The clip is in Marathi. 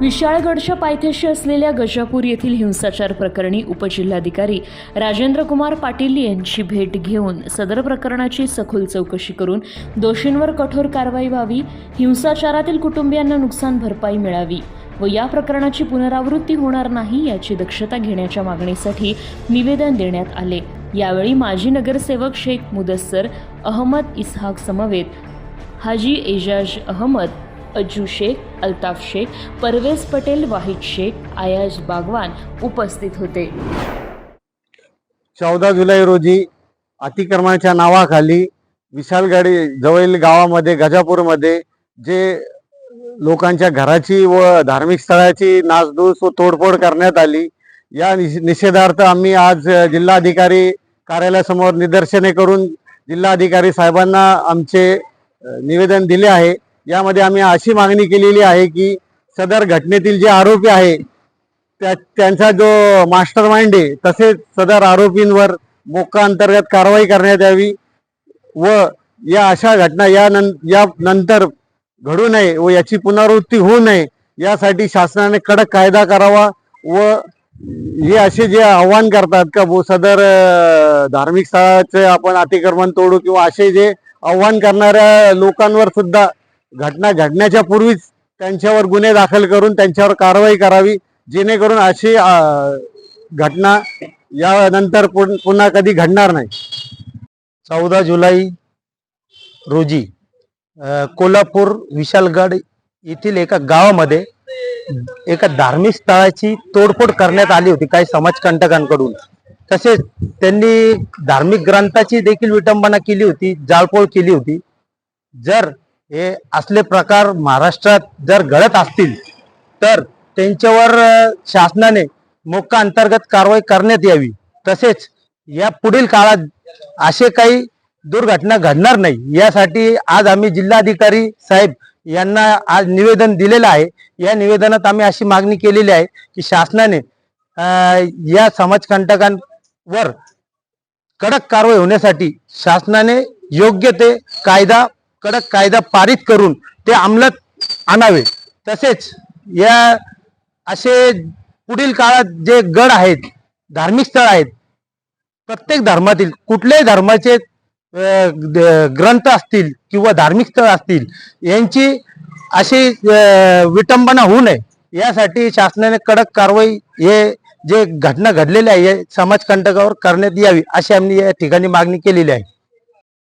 विशाळगडच्या पायथ्याशी असलेल्या गजापूर येथील हिंसाचार प्रकरणी उपजिल्हाधिकारी राजेंद्र कुमार पाटील यांची भेट घेऊन सदर प्रकरणाची सखोल चौकशी करून दोषींवर कठोर कारवाई व्हावी हिंसाचारातील कुटुंबियांना नुकसान भरपाई मिळावी व या प्रकरणाची पुनरावृत्ती होणार नाही याची दक्षता घेण्याच्या मागणीसाठी निवेदन देण्यात आले. यावेळी माजी नगरसेवक शेख मुदस्सर अहमद इसहाक समवेत हाजी एजाज अहमद अजू शेख अल्ताफ शेख परवेज पटेल वाहिद शेख आयाज बागवान उपस्थित होते. चौदा जुलै रोजी अतिक्रमणाच्या नावाखाली विशालगडी जवळील गावामध्ये गजापूरमध्ये जे लोकांच्या घराची व धार्मिक स्थळाची नासधूस व तोडफोड करण्यात आली. या निषेधार्थ आम्ही आज जिल्हाधिकारी कार्यालयासमोर निदर्शने करून जिल्हाधिकारी साहेबांना आमचे निवेदन दिले आहे. यामध्ये आम्ही अशी मागणी केलेली आहे की सदर घटनेतील जे आरोपी आहे त्या त्यांचा जो मास्टर माइंड आहे तसेच सदर आरोपींवर मोक्का अंतर्गत कारवाई करण्यात यावी व या अशा घटना या नं या नंतर घडू नये व याची पुनरावृत्ती होऊ नये यासाठी शासनाने कडक कायदा करावा व हे असे जे आव्हान करतात का भो सदर धार्मिक स्थळाचे आपण अतिक्रमण तोडू किंवा असे जे आव्हान करणाऱ्या लोकांवर सुद्धा घटना घडण्याच्या पूर्वीच त्यांच्यावर गुन्हे दाखल करून त्यांच्यावर कारवाई करावी जेणेकरून अशी घटना यानंतर पुन्हा कधी घडणार नाही. चौदा जुलै रोजी कोल्हापूर विशालगड येथील एका गावामध्ये एका धार्मिक स्थळाची तोडफोड करण्यात आली होती काही समाजकंटकांकडून. तसेच त्यांनी धार्मिक ग्रंथाची देखील विटंबना केली होती जाळपोळ केली होती. जर हे असले प्रकार महाराष्ट्रात जर घडत असतील तर त्यांच्यावर शासनाने मोक्का अंतर्गत कारवाई करण्यात यावी. तसेच या पुढील काळात असे काही दुर्घटना घडणार नाही. यासाठी आज आम्ही जिल्हाधिकारी साहेब यांना आज निवेदन दिलेलं आहे. या निवेदनात आम्ही अशी मागणी केलेली आहे की शासनाने या समाजकंटकांवर कडक कारवाई होण्यासाठी शासनाने योग्य ते कायदा कडक कायदा पारित करून ते अंमलात आणावे. तसेच या असे पुढील काळात जे गड आहेत धार्मिक स्थळ आहेत प्रत्येक धर्मातील कुठल्याही धर्माचे द- ग्रंथ असतील किंवा धार्मिक स्थळ असतील यांची अशी विटंबना होऊ नये. यासाठी शासनाने कडक कारवाई हे जे घटना घडलेली आहे हे समाजकंटकावर करण्यात यावी अशी आम्ही या ठिकाणी मागणी केलेली आहे.